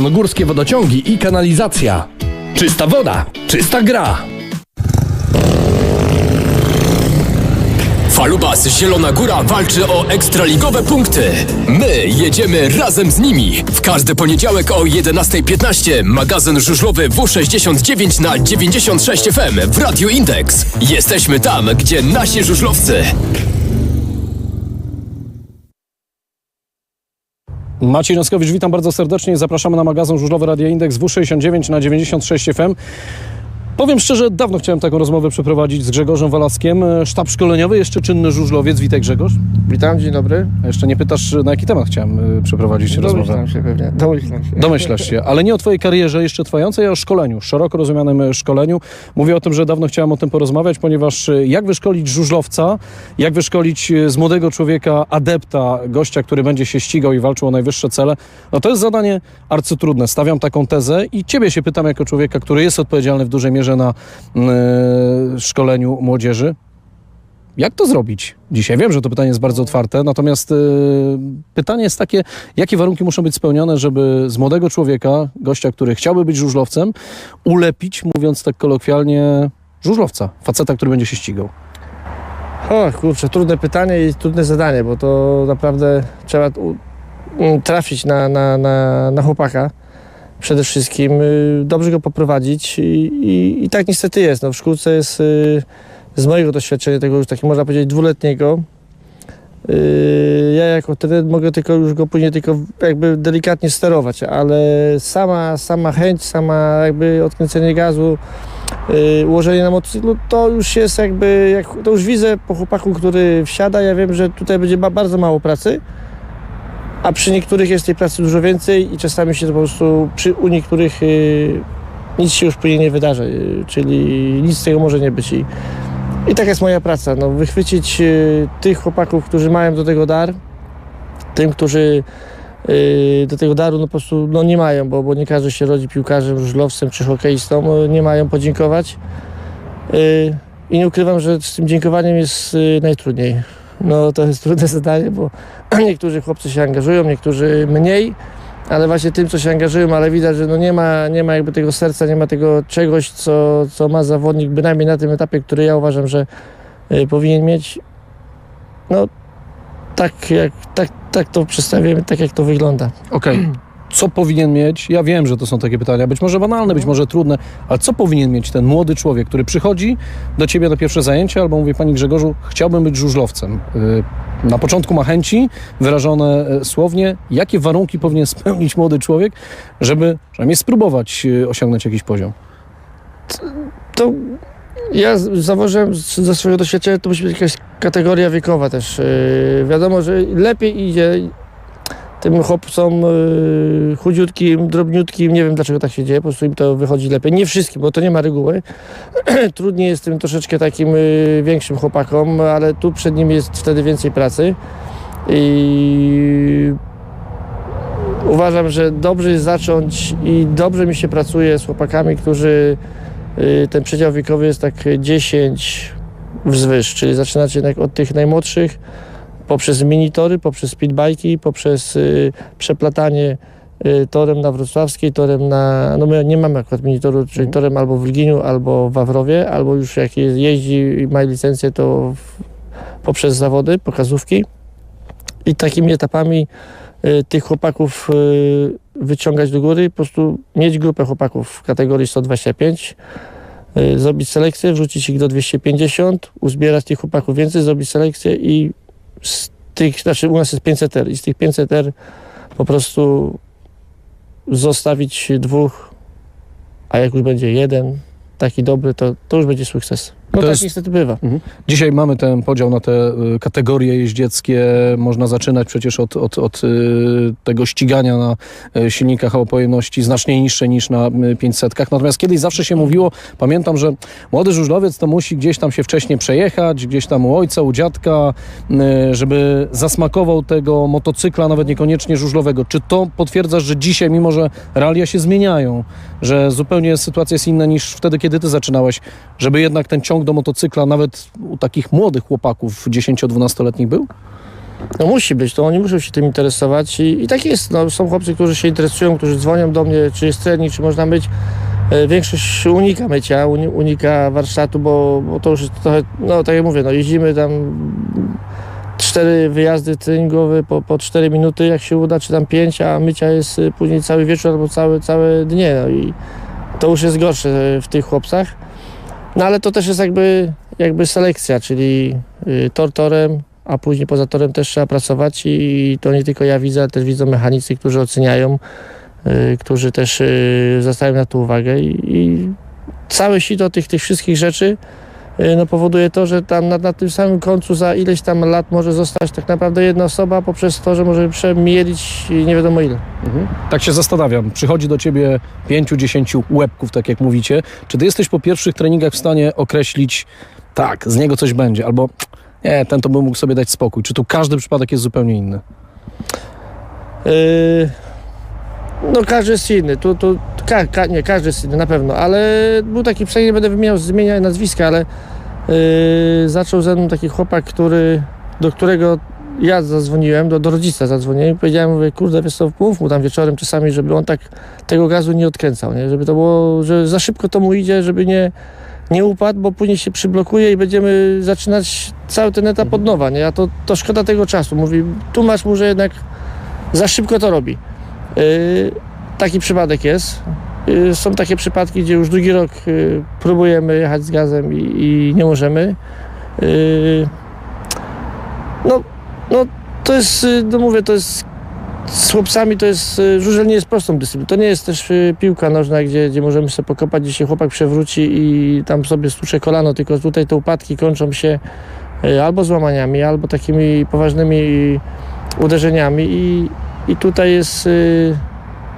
zielonogórskie wodociągi i kanalizacja. Czysta woda, czysta gra. Falubas Zielona Góra walczy o ekstraligowe punkty. My jedziemy razem z nimi. W każdy poniedziałek o 11.15 magazyn żużlowy W69 na 96 FM w Radio Index. Jesteśmy tam, gdzie nasi żużlowcy. Maciej Noskowicz, witam bardzo serdecznie. Zapraszamy na magazyn żużlowy Radio Index W69 na 96 FM. Powiem szczerze, dawno chciałem taką rozmowę przeprowadzić z Grzegorzem Walaskiem. Sztab szkoleniowy, jeszcze czynny żużlowiec. Witaj Grzegorz. Witam, dzień dobry. A Jeszcze nie pytasz, na jaki temat chciałem e, przeprowadzić rozmowę. Domyślam się pewnie, domyślam się. Domyślasz się, ale nie o Twojej karierze jeszcze trwającej, a o szkoleniu, szeroko rozumianym e, szkoleniu. Mówię o tym, że dawno chciałem o tym porozmawiać, ponieważ e, jak wyszkolić żużlowca, jak wyszkolić z młodego człowieka adepta, gościa, który będzie się ścigał i walczył o najwyższe cele, no to jest zadanie arcytrudne. Stawiam taką tezę i Ciebie się pytam jako człowieka, który jest odpowiedzialny w dużej mierze na e, szkoleniu młodzieży. Jak to zrobić dzisiaj? Wiem, że to pytanie jest bardzo otwarte, natomiast y, pytanie jest takie, jakie warunki muszą być spełnione, żeby z młodego człowieka, gościa, który chciałby być żużlowcem, ulepić, mówiąc tak kolokwialnie, żużlowca, faceta, który będzie się ścigał. O kurczę, trudne pytanie i trudne zadanie, bo to naprawdę trzeba u- m, trafić na, na, na, na chłopaka. Przede wszystkim y, dobrze go poprowadzić i, i, i tak niestety jest. No, w szkółce jest y, z mojego doświadczenia, tego już takiego można powiedzieć dwuletniego, y, ja jako trener mogę tylko już go później tylko jakby delikatnie sterować, ale sama, sama chęć, sama jakby odkręcenie gazu, y, ułożenie na motocyklu, to już jest jakby, jak, to już widzę po chłopaku, który wsiada, ja wiem, że tutaj będzie ba- bardzo mało pracy, a przy niektórych jest tej pracy dużo więcej i czasami się to po prostu, przy, u niektórych y, nic się już później nie wydarzy, czyli nic z tego może nie być i, i tak jest moja praca, no, wychwycić y, tych chłopaków, którzy mają do tego dar, tym, którzy y, do tego daru no, po prostu no, nie mają, bo, bo nie każdy się rodzi piłkarzem, żużlowcem czy hokeistą, y, nie mają podziękować. Y, I nie ukrywam, że z tym dziękowaniem jest najtrudniej. No to jest trudne zadanie, bo niektórzy chłopcy się angażują, niektórzy mniej, ale właśnie tym, co się angażują, ale widać, że no nie, ma, nie ma jakby tego serca, nie ma tego czegoś, co, co ma zawodnik, bynajmniej na tym etapie, który ja uważam, że y, powinien mieć. No tak, jak, tak, tak to przedstawiamy, tak jak to wygląda. Okej. Co powinien mieć? Ja wiem, że to są takie pytania, być może banalne, być może trudne, ale co powinien mieć ten młody człowiek, który przychodzi do ciebie na pierwsze zajęcie, albo mówi Pani Grzegorzu, chciałbym być żużlowcem. Y, Na początku ma chęci, wyrażone e, słownie. Jakie warunki powinien spełnić młody człowiek, żeby przynajmniej spróbować y, osiągnąć jakiś poziom? to ja z- zauważyłem z- ze swojego doświadczenia, to musi być jakaś kategoria wiekowa też. Yy, wiadomo, że lepiej idzie tym chłopcom yy, chudziutkim, drobniutkim, nie wiem dlaczego tak się dzieje, po prostu im to wychodzi lepiej. Nie wszystkim, bo to nie ma reguły. Trudniej jest tym troszeczkę takim yy, większym chłopakom, ale tu przed nimi jest wtedy więcej pracy. I uważam, że dobrze jest zacząć i dobrze mi się pracuje z chłopakami, którzy y, ten przedział wiekowy jest tak 10 wzwyż, czyli zaczynacie jednak od tych najmłodszych poprzez minitory, poprzez speedbajki, poprzez y, przeplatanie y, torem na Wrocławskiej, torem na, no my nie mamy akurat minitoru, czyli torem albo w Lginiu, albo w Wawrowie, albo już jak je- jeździ i ma licencję, to w, poprzez zawody, pokazówki. I takimi etapami y, tych chłopaków wyciągać do góry, po prostu mieć grupę chłopaków w kategorii 125, y, zrobić selekcję, wrzucić ich do 250, uzbierać tych chłopaków więcej, zrobić selekcję i z tych, znaczy u nas jest 500 R i z tych 500 R po prostu zostawić dwóch, a jak już będzie jeden taki dobry, to, to już będzie sukces. No To tak jest- niestety bywa. Dzisiaj mamy ten podział na te y, kategorie jeździeckie. Można zaczynać przecież od, od, od y, tego ścigania na y, silnikach o pojemności znacznie niższej niż na y, 500. Natomiast kiedyś zawsze się mówiło, pamiętam, że młody żużlowiec to musi gdzieś tam się wcześniej przejechać, gdzieś tam u ojca, u dziadka, żeby zasmakował tego motocykla, nawet niekoniecznie żużlowego. Czy to potwierdzasz, że dzisiaj, mimo że realia się zmieniają, że zupełnie sytuacja jest inna niż wtedy, kiedy ty zaczynałeś, żeby jednak ten ciąg do motocykla nawet u takich młodych chłopaków 10-12-letnich był? No musi być, to oni muszą się tym interesować i, i tak jest. No, są chłopcy, którzy się interesują, którzy dzwonią do mnie, czy jest trening, czy można myć. E, Większość unika mycia, uni- unika warsztatu, bo, bo to już jest trochę, no tak jak mówię, no jeździmy tam cztery wyjazdy treningowe po, po 4 minuty, jak się uda, czy tam pięć, a mycia jest y, później cały wieczór albo całe, całe dnie. No i to już jest gorsze w tych chłopcach. No ale to też jest jakby, jakby selekcja, czyli y, tor torem, a później poza torem też trzeba pracować i to nie tylko ja widzę, ale też widzą mechanicy, którzy oceniają, y, którzy też y, zwracają na to uwagę i, i całe sito tych, tych wszystkich rzeczy no, powoduje to, że tam na, na tym samym końcu za ileś tam lat może zostać tak naprawdę jedna osoba poprzez to, że może przemielić nie wiadomo ile. Tak się zastanawiam. Przychodzi do ciebie pięciu, dziesięciu łebków, tak jak mówicie. Czy ty jesteś po pierwszych treningach w stanie określić, tak, z niego coś będzie, albo nie, ten to by mógł sobie dać spokój. Czy tu każdy przypadek jest zupełnie inny? Yy, no każdy jest inny, tu, tu ka, ka, nie, każdy inny na pewno, ale był taki, przynajmniej nie będę wymieniał, zmieniać nazwiska, ale yy, zaczął ze mną taki chłopak, który, do którego ja zadzwoniłem, do, do rodzica zadzwoniłem i powiedziałem, mówię, kurde, wiesz co, mów mu tam wieczorem czasami, żeby on tak tego gazu nie odkręcał, nie? żeby to było, że za szybko to mu idzie, żeby nie, nie upadł, bo później się przyblokuje i będziemy zaczynać cały ten etap od nowa, nie? A to, to szkoda tego czasu. Mówi, tłumacz mu, że jednak za szybko to robi. Yy, taki przypadek jest. Yy, są takie przypadki, gdzie już drugi rok yy, próbujemy jechać z gazem i, i nie możemy. Yy, no, no, to jest, no mówię, to jest z chłopcami to jest, żużel nie jest prostą dyscypliną. To nie jest też piłka nożna, gdzie, gdzie możemy sobie pokopać, gdzie się chłopak przewróci i tam sobie stłucze kolano, tylko tutaj te upadki kończą się albo złamaniami, albo takimi poważnymi uderzeniami i, i tutaj jest y,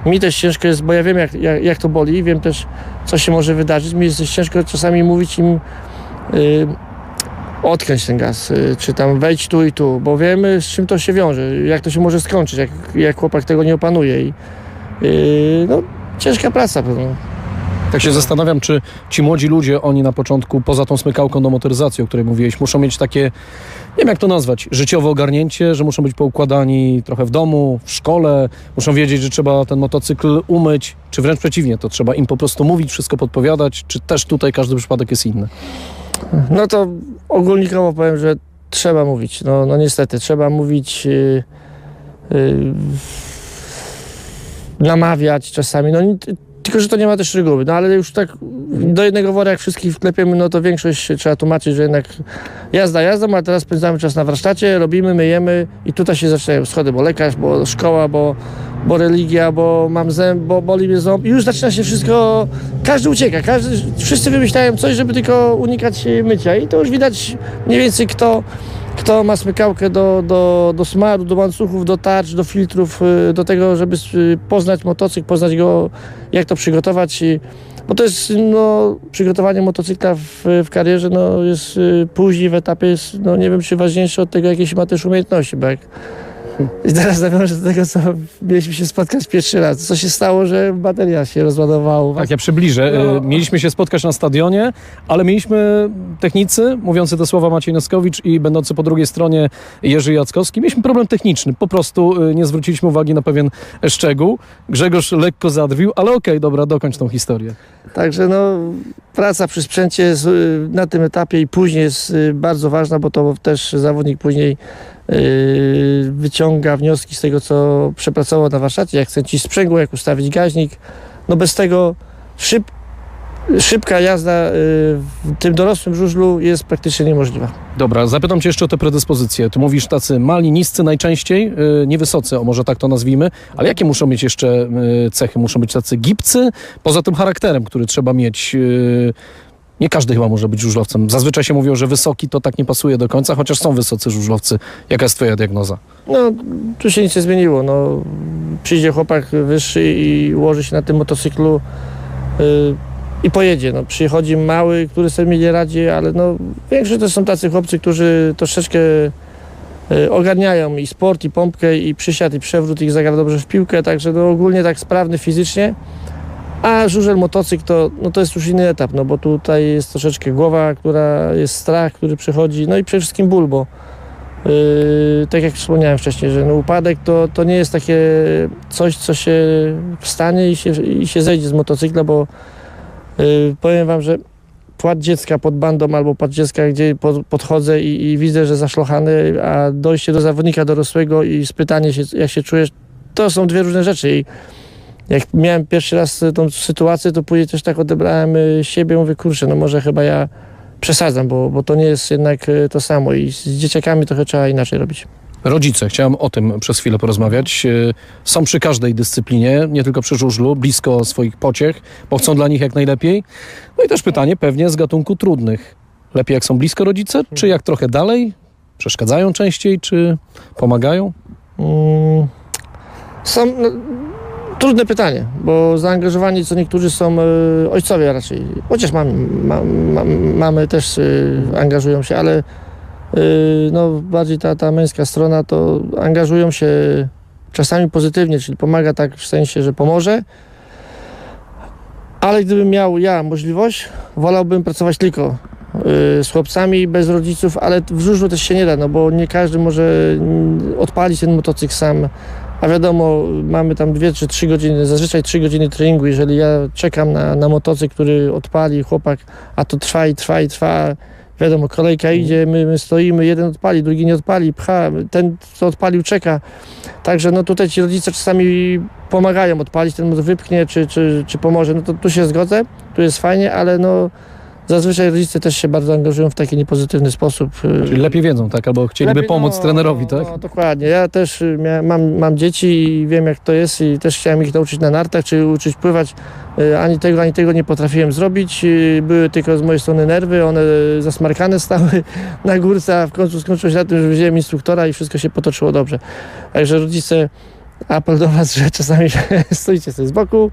mi też ciężko jest, bo ja wiem jak, jak, jak to boli, wiem też co się może wydarzyć. Mi jest ciężko czasami mówić im y, odkręć ten gaz, y, czy tam wejdź tu i tu, bo wiemy z czym to się wiąże, jak to się może skończyć, jak, jak chłopak tego nie opanuje i y, no, ciężka praca. No. Tak się zastanawiam, czy ci młodzi ludzie, oni na początku, poza tą smykałką do motoryzacji, o której mówiłeś, muszą mieć takie, nie wiem jak to nazwać, życiowe ogarnięcie, że muszą być poukładani trochę w domu, w szkole, muszą wiedzieć, że trzeba ten motocykl umyć, czy wręcz przeciwnie, to trzeba im po prostu mówić, wszystko podpowiadać, czy też tutaj każdy przypadek jest inny. No to ogólnikowo powiem, że trzeba mówić. No, no niestety, trzeba mówić, yy, yy, namawiać czasami. No, tylko, że to nie ma też reguły. No ale już tak do jednego wora jak wszystkich wklepiemy, no to większość trzeba tłumaczyć, że jednak jazda jazdą, a teraz spędzamy czas na warsztacie, robimy, myjemy i tutaj się zaczynają schody, bo lekarz, bo szkoła, bo, bo religia, bo mam zęb, bo boli mnie ząb i już zaczyna się wszystko, każdy ucieka, każdy, wszyscy wymyślają coś, żeby tylko unikać mycia i to już widać mniej więcej kto, kto ma smykałkę do, do, do smaru, do łańcuchów, do tarcz, do filtrów, y, do tego, żeby y, poznać motocykl, poznać go, jak to przygotować. Bo to jest, no, przygotowanie motocykla w, w karierze, no, jest y, później w etapie, jest, no, nie wiem, czy ważniejsze od tego, jakie się ma też umiejętności, bo jak i teraz nawiążę do tego, co mieliśmy się spotkać pierwszy raz. Co się stało, że bateria się rozładowała. Tak, ja przybliżę. No. Y, Mieliśmy się spotkać na stadionie, ale mieliśmy technicy, mówiący te słowa Maciej Noskowicz i będący po drugiej stronie Jerzy Jackowski. Mieliśmy problem techniczny. Po prostu y, nie zwróciliśmy uwagi na pewien szczegół. Grzegorz lekko zadwił, ale okej, dobra, dokończ tą historię. Także no, praca przy sprzęcie y, na tym etapie i później jest bardzo ważna, bo to też zawodnik później wyciąga wnioski z tego, co przepracował na warsztacie, jak ci sprzęgło, jak ustawić gaźnik. No bez tego szyb, szybka jazda y, w tym dorosłym żużlu jest praktycznie niemożliwa. Dobra, zapytam cię jeszcze o te predyspozycje. Ty mówisz tacy mali, niscy najczęściej, yy, niewysocy, o może tak to nazwijmy, ale jakie muszą mieć jeszcze yy, cechy? Muszą być tacy gibcy? Poza tym charakterem, który trzeba mieć... Yy, nie każdy chyba może być żużlowcem. Zazwyczaj się mówią, że wysoki to tak nie pasuje do końca, chociaż są wysocy żużlowcy. Jaka jest twoja diagnoza? No, tu się nic nie zmieniło. No, przyjdzie chłopak wyższy i ułoży się na tym motocyklu y, i pojedzie. No, przychodzi mały, który sobie nie radzi, ale no, większość to są tacy chłopcy, którzy troszeczkę y, ogarniają i sport, i pompkę, i przysiad, i przewrót, ich zagra dobrze w piłkę, także no, ogólnie tak sprawny fizycznie. A żużel, motocykl to, no, to jest już inny etap, no bo tutaj jest troszeczkę głowa, która jest strach, który przychodzi, no i przede wszystkim ból, bo Yy, tak jak wspomniałem wcześniej, że no, upadek to, to nie jest takie coś, co się wstanie i się, i się zejdzie z motocykla, bo yy, powiem wam, że płat dziecka pod bandą albo płat dziecka, gdzie pod, podchodzę i, i widzę, że zaszlochany, a dojście do zawodnika dorosłego i spytanie się, jak się czujesz, to są dwie różne rzeczy i jak miałem pierwszy raz tą sytuację, to później też tak odebrałem y, siebie, mówię, kurczę, no może chyba ja przesadzam, bo, bo to nie jest jednak y, to samo i z dzieciakami trochę trzeba inaczej robić. Rodzice, chciałem o tym przez chwilę porozmawiać. E, Są przy każdej dyscyplinie, nie tylko przy żużlu, blisko swoich pociech, bo chcą dla nich jak najlepiej. No i też pytanie pewnie z gatunku trudnych. Lepiej jak są blisko rodzice, czy jak trochę dalej? Przeszkadzają częściej, czy pomagają? Mm, Są no, trudne pytanie, bo zaangażowani co niektórzy są y, ojcowie raczej. Chociaż mam, mam, mam, mamy też y, angażują się, ale y, no, bardziej ta, ta męska strona to angażują się czasami pozytywnie, czyli pomaga tak w sensie, że pomoże. Ale gdybym miał ja możliwość, wolałbym pracować tylko z chłopcami bez rodziców, ale w żużlu też się nie da, no bo nie każdy może mm, odpalić ten motocykl sam. A wiadomo, mamy tam dwie czy trzy godziny, zazwyczaj trzy godziny treningu. Jeżeli ja czekam na, na motocykl, który odpali chłopak, a to trwa i trwa i trwa, wiadomo, kolejka idzie, my, my stoimy, jeden odpali, drugi nie odpali, pcha, ten, co odpalił, czeka. Także no tutaj ci rodzice czasami pomagają odpalić, ten wypchnie, czy, czy, czy pomoże. No to tu się zgodzę, tu jest fajnie, ale no zazwyczaj rodzice też się bardzo angażują w taki niepozytywny sposób. Czyli lepiej wiedzą, tak? Albo chcieliby Lepiej, pomóc no, trenerowi, tak? No, dokładnie. Ja też y, mam, mam dzieci i wiem jak to jest i też chciałem ich nauczyć na nartach, czy uczyć pływać. Y, Ani tego, ani tego nie potrafiłem zrobić. Y, Były tylko z mojej strony nerwy, one zasmarkane stały na górce, a w końcu skończyło się na tym, że wziąłem instruktora i wszystko się potoczyło dobrze. Także rodzice, apel do Was, że czasami stoicie sobie z boku,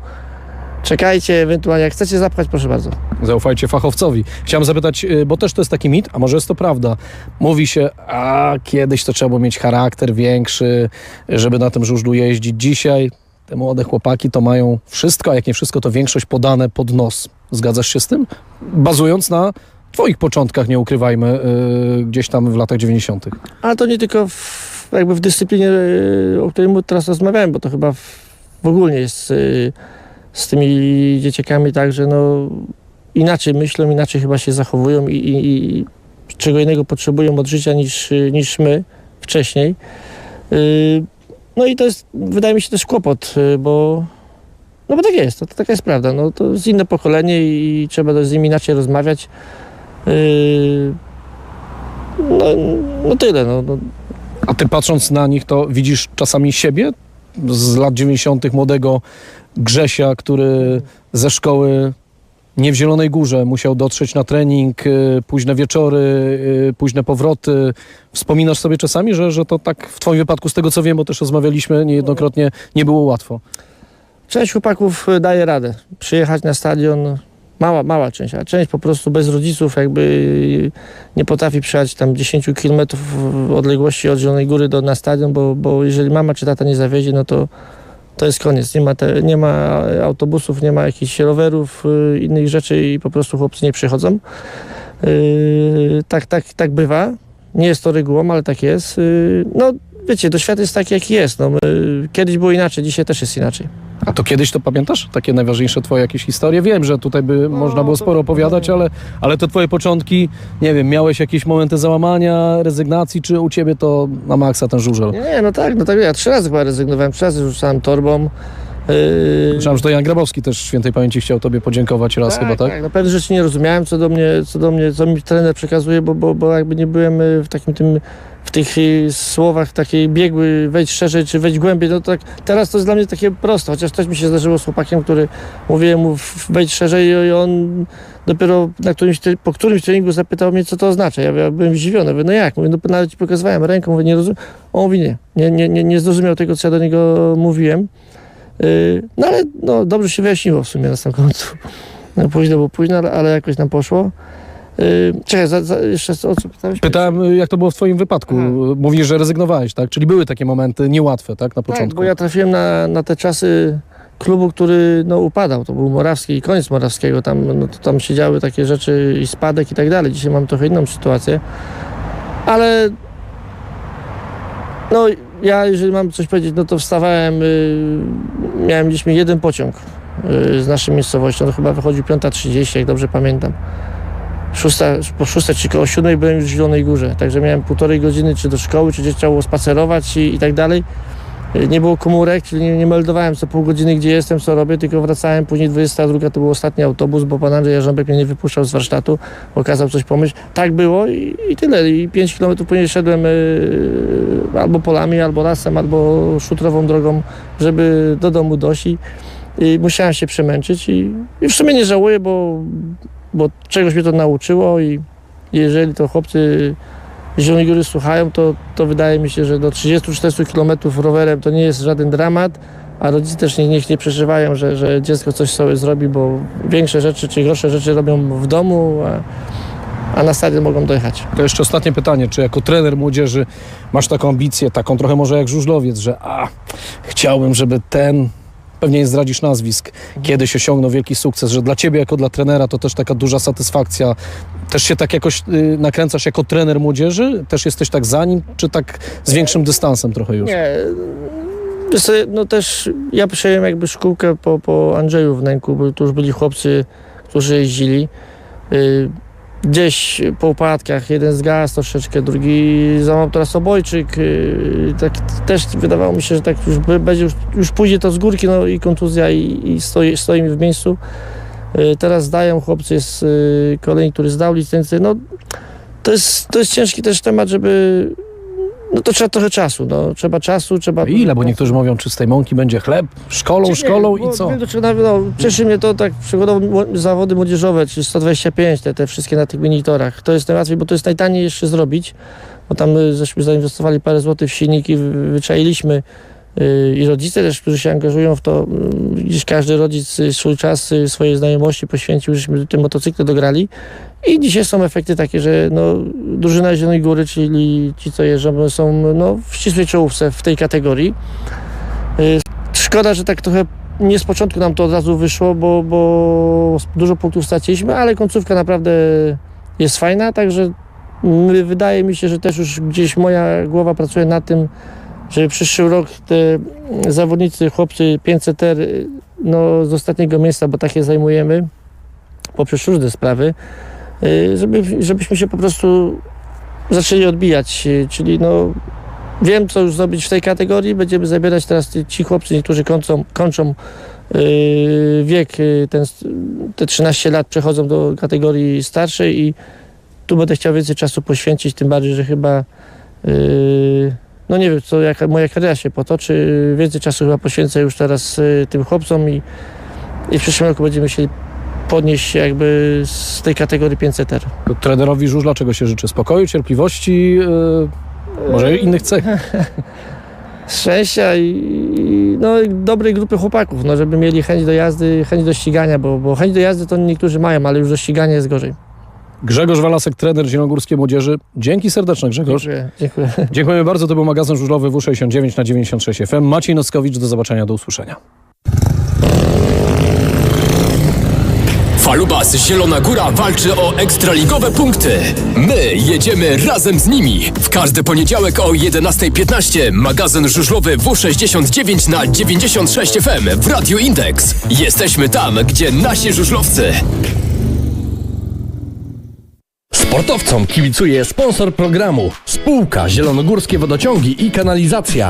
czekajcie, ewentualnie jak chcecie zapchać, proszę bardzo. Zaufajcie fachowcowi. Chciałem zapytać, y, bo też to jest taki mit, a może jest to prawda. Mówi się, a kiedyś to trzeba było mieć charakter większy, żeby na tym żużlu jeździć. Dzisiaj te młode chłopaki to mają wszystko, a jak nie wszystko, to większość podane pod nos. Zgadzasz się z tym? Bazując na twoich początkach, nie ukrywajmy, y, gdzieś tam w latach 90. Ale to nie tylko w, jakby w dyscyplinie, y, o której teraz rozmawiałem, bo to chyba w, w ogóle jest y, z tymi dzieciakami tak, że no inaczej myślą, inaczej chyba się zachowują i, i, i czego innego potrzebują od życia niż, niż my wcześniej. Y, No i to jest, wydaje mi się, też kłopot, y, bo no bo tak jest, to, to taka jest prawda. No, to jest inne pokolenie i trzeba z nimi inaczej rozmawiać. Y, No, no tyle. No, no, A ty patrząc na nich, to widzisz czasami siebie z lat 90. młodego Grzesia, który ze szkoły nie w Zielonej Górze musiał dotrzeć na trening, y, późne wieczory, y, późne powroty. Wspominasz sobie czasami, że, że to tak w twoim wypadku, z tego co wiem, bo też rozmawialiśmy niejednokrotnie, nie było łatwo. Część chłopaków y, daje radę przyjechać na stadion. Mała, mała część, a część po prostu bez rodziców jakby nie potrafi przyjechać tam 10 km odległości od Zielonej Góry do, na stadion, bo, bo jeżeli mama czy tata nie zawiezie, no to to jest koniec. Nie ma, te, nie ma autobusów, nie ma jakichś rowerów, y, innych rzeczy i po prostu chłopcy nie przychodzą. Y, tak, tak, tak bywa. Nie jest to regułą, ale tak jest. Y, no wiecie, to świat jest taki, jaki jest. No, kiedyś było inaczej, dzisiaj też jest inaczej. A to kiedyś to pamiętasz? Takie najważniejsze twoje jakieś historie? Wiem, że tutaj by można było sporo opowiadać, ale, ale te twoje początki, nie wiem, miałeś jakieś momenty załamania, rezygnacji, czy u ciebie to na maksa ten żużel? Nie, no tak, no tak. Ja trzy razy chyba rezygnowałem, trzy razy rzucałem torbą. Yy, Słyszałem, że to Jan Grabowski też w świętej pamięci chciał tobie podziękować raz chyba, tak? tak. No pewne rzeczy nie rozumiałem, co do mnie, co do mnie, co mi trener przekazuje, bo, bo, bo jakby nie byłem y, w takim tym, w tych y, słowach takiej biegły, wejdź szerzej, czy wejdź głębiej, no tak, teraz to jest dla mnie takie proste, chociaż też mi się zdarzyło z chłopakiem, który mówiłem mu wejdź szerzej i on dopiero na którymś, po którymś treningu zapytał mnie, co to oznacza. Ja, byłem zdziwiony, mówię, no jak? Mówię, no nawet ci pokazywałem ręką, mówię, nie rozumiem. On mówi, nie, nie, nie, nie, nie zrozumiał tego, co ja do niego mówiłem. Yy, No ale no, dobrze się wyjaśniło w sumie na samym końcu. No, późno było późno, ale, ale jakoś nam poszło. Yy, czekaj, za, za, jeszcze o co pytałeś? Pytałem, jak to było w twoim wypadku. Aha. Mówisz, że rezygnowałeś, tak? Czyli były takie momenty niełatwe, tak? Na Tak, początku. bo ja trafiłem na, na te czasy klubu, który no, upadał. To był Morawski i koniec Morawskiego. Tam, no, to tam się działy takie rzeczy i spadek i tak dalej. Dzisiaj mam trochę inną sytuację. Ale No ja, jeżeli mam coś powiedzieć, no to wstawałem, y, miałem gdzieś jeden pociąg y, z naszej miejscowości, no chyba wychodził 5.30, jak dobrze pamiętam. Szósta, po szóstej czy koło siódmej byłem już w Zielonej Górze, także miałem półtorej godziny czy do szkoły, czy gdzieś było spacerować i, i tak dalej. Y, Nie było komórek, czyli nie, nie meldowałem co pół godziny, gdzie jestem, co robię, tylko wracałem. Później 22 to był ostatni autobus, bo pan Andrzej Jarząbek mnie nie wypuszczał z warsztatu, bo kazał coś pomyśleć. Tak było i, i tyle. I 5 km później szedłem y, albo polami, albo lasem, albo szutrową drogą, żeby do domu dojść. I, i musiałem się przemęczyć i, i w sumie nie żałuję, bo, bo czegoś mnie to nauczyło i jeżeli to chłopcy Zielonej Góry słuchają, to, to wydaje mi się, że do 30-40 km rowerem to nie jest żaden dramat, a rodzice też nie, niech nie przeżywają, że, że dziecko coś sobie zrobi, bo większe rzeczy czy gorsze rzeczy robią w domu, a, a na stadion mogą dojechać. To jeszcze ostatnie pytanie, czy jako trener młodzieży masz taką ambicję, taką trochę może jak żużlowiec, że a, chciałbym, żeby ten, pewnie nie zdradzisz nazwisk, kiedyś osiągnął wielki sukces, że dla ciebie jako dla trenera to też taka duża satysfakcja. Też się tak jakoś y, nakręcasz jako trener młodzieży? Też jesteś tak za nim, czy tak z większym dystansem trochę już? Nie. No też ja przejąłem jakby szkółkę po, po Andrzeju w Nęku, bo tu już byli chłopcy, którzy jeździli. Gdzieś po upadkach, jeden zgasł troszeczkę, drugi załamał teraz obojczyk. y, Tak też wydawało mi się, że tak już będzie, już, już pójdzie to z górki, no i kontuzja i, i stoi, stoi mi w miejscu. Y, Teraz zdają chłopcy, jest y, kolejny, który zdał licencję. No, to, jest, to jest ciężki też temat, żeby no to trzeba trochę czasu, no. Trzeba czasu, trzeba... Ile? Bo niektórzy mówią, czy z tej mąki będzie chleb, szkolą, Nie, szkolą i co? nawet, no, cieszy mnie to tak przykładowo zawody młodzieżowe, czyli 125, te, te wszystkie na tych minitorach. To jest najłatwiej, bo to jest najtaniej jeszcze zrobić, bo tam y, żeśmy zainwestowali parę złotych w silniki, wy- wyczailiśmy y, i rodzice też, którzy się angażują w to, y, gdzieś każdy rodzic swój czas, swoje znajomości poświęcił, żeśmy te motocykle dograli i dzisiaj są efekty takie, że no, drużyna Zielonej Góry, czyli ci, co jeżdżą, są no, w ścisłej czołówce w tej kategorii. Y, Szkoda, że tak trochę nie z początku nam to od razu wyszło, bo, bo dużo punktów straciliśmy, ale końcówka naprawdę jest fajna, także wydaje mi się, że też już gdzieś moja głowa pracuje nad tym, żeby przyszły rok te zawodnicy, chłopcy 500R y, no, z ostatniego miejsca, bo takie zajmujemy poprzez różne sprawy, żeby, żebyśmy się po prostu zaczęli odbijać, y, czyli no wiem, co już zrobić w tej kategorii. Będziemy zabierać teraz ci- chłopcy, niektórzy kończą, kończą yy, wiek, ten, te 13 lat przechodzą do kategorii starszej i tu będę chciał więcej czasu poświęcić, tym bardziej, że chyba no nie wiem, co, jaka moja kariera się potoczy. Więcej czasu chyba poświęcę już teraz tym chłopcom i, i w przyszłym roku będziemy chcieli podnieść się jakby z tej kategorii 500R. Trenerowi żużla czego się życzy? Spokoju, cierpliwości, yy, może innych cech? szczęścia i, i no, dobrej grupy chłopaków, no, żeby mieli chęć do jazdy, chęć do ścigania, bo, bo chęć do jazdy to niektórzy mają, ale już do ścigania jest gorzej. Grzegorz Walasek, trener Zielonogórskiej Młodzieży. Dzięki serdeczne Grzegorz. Dziękuję. dziękuję. Dziękujemy bardzo, to był magazyn żużlowy W69 na 96 FM. Maciej Nockowicz, do zobaczenia, do usłyszenia. Falubas Zielona Góra walczy o ekstraligowe punkty. My jedziemy razem z nimi. W każdy poniedziałek o 11.15 magazyn żużlowy W69 na 96 FM w Radio Indeks. Jesteśmy tam, gdzie nasi żużlowcy. Sportowcom kibicuje sponsor programu. Spółka Zielonogórskie Wodociągi i Kanalizacja.